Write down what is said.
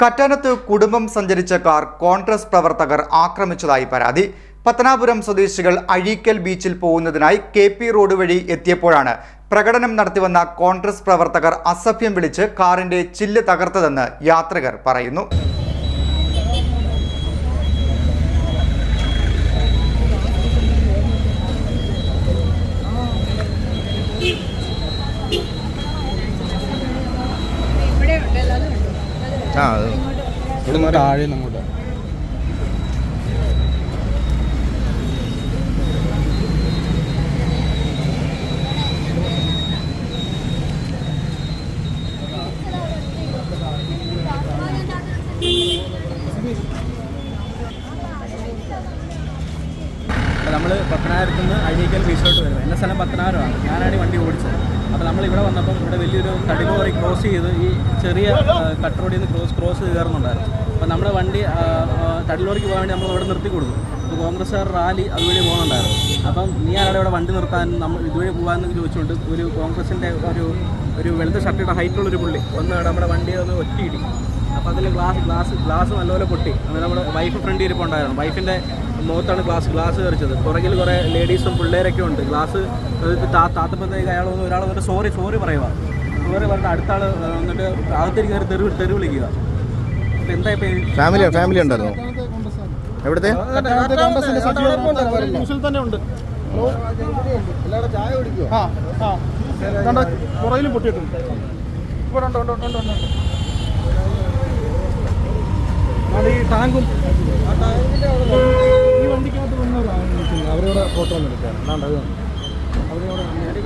കറ്റാനത്ത് കുടുംബം സഞ്ചരിച്ച കാർ കോൺഗ്രസ് പ്രവർത്തകർ ആക്രമിച്ചതായി പരാതി. പത്തനാപുരം സ്വദേശികൾ അഴീക്കൽ ബീച്ചിൽ പോകുന്നതിനായി കെ പി റോഡ് വഴി എത്തിയപ്പോഴാണ് പ്രകടനം നടത്തിവന്ന കോൺഗ്രസ് പ്രവർത്തകർ അസഭ്യം വിളിച്ച് കാറിന്റെ ചില്ല് തകർത്തതെന്ന് യാത്രികർ പറയുന്നു. ആ അത്. താഴെ അങ്ങോട്ട് അപ്പോൾ നമ്മൾ പത്തനാപുരത്ത് നിന്ന് അഴീക്കൽ ബീച്ചിലോട്ട് വരുന്നത്. എന്റെ സ്ഥലം പത്തനാപുരമാണ്. ഞാനാണ് ഈ വണ്ടി ഓടിച്ചത്. അപ്പോൾ നമ്മൾ ഇവിടെ വന്നപ്പം ഇവിടെ വലിയൊരു തടിലോറി ക്രോസ് ചെയ്ത് ഈ ചെറിയ കട്ട് റോഡിൽ നിന്ന് ക്രോസ് ക്രോസ് കയറുന്നുണ്ടായിരുന്നു. അപ്പോൾ നമ്മുടെ വണ്ടി തടിലോറിക്ക് പോകാൻ വേണ്ടി നമ്മൾ അവിടെ നിർത്തി കൊടുത്തു. അപ്പോൾ കോൺഗ്രസ്സുകാർ റാലി അതുവഴി പോകുന്നുണ്ടായിരുന്നു. അപ്പം നീ ആരുടെ ഇവിടെ വണ്ടി നിർത്താൻ നമ്മൾ ഇതുവഴി പോകാമെന്ന് ചോദിച്ചുകൊണ്ട് ഒരു കോൺഗ്രസിന്റെ ഒരു ഒരു വെളുത്ത ഷർട്ടിയുടെ ഹൈറ്റുള്ളൊരു പുള്ളി ഒന്ന് നമ്മുടെ വണ്ടിയെ ഒന്ന് ഒറ്റയിടി. അപ്പോൾ അതിൽ ഗ്ലാസ് ഗ്ലാസ് ഗ്ലാസ് നല്ലപോലെ പൊട്ടി. അങ്ങനെ നമ്മുടെ വൈഫ് ഫ്രണ്ട് ഇരിപ്പുണ്ടായിരുന്നു വൈഫിന്റെ മുഖത്താണ് ഗ്ലാസ് ഗ്ലാസ് തെറിച്ചത്. പുറകിൽ കുറേ ലേഡീസും പിള്ളേരൊക്കെ ഉണ്ട്. ഗ്ലാസ് താത്തപ്പത്തേക്ക് അയാൾ വന്ന് ഒരാൾ വന്നിട്ട് സോറി സോറി പറയുക സോറി പറഞ്ഞിട്ട് അടുത്ത ആൾ വന്നിട്ട് അകത്തേക്ക് കയറി തെരുവ് തെരുവ് വിളിക്കുക. അപ്പോൾ എന്താ ഇപ്പോൾ ഫാമിലി ഫാമിലി ഉണ്ടായിരുന്നോ? എവിടുത്തെ? തന്നെ ഉണ്ട്. ആ ആ. കണ്ട പുറകിലും പൊട്ടിയിട്ടുണ്ട്. ഇവിടെ ഉണ്ട് ഉണ്ട് ഉണ്ട് ഉണ്ട് ഉണ്ട് ആ ടാങ്കിന്റെ ടാങ്കും. ഈ വണ്ടിക്കകത്ത് വന്നവരാണ് അവരോട് ഫോട്ടോ ഒന്ന് എടുക്കാൻ അല്ലാണ്ട് അത് അവരോട്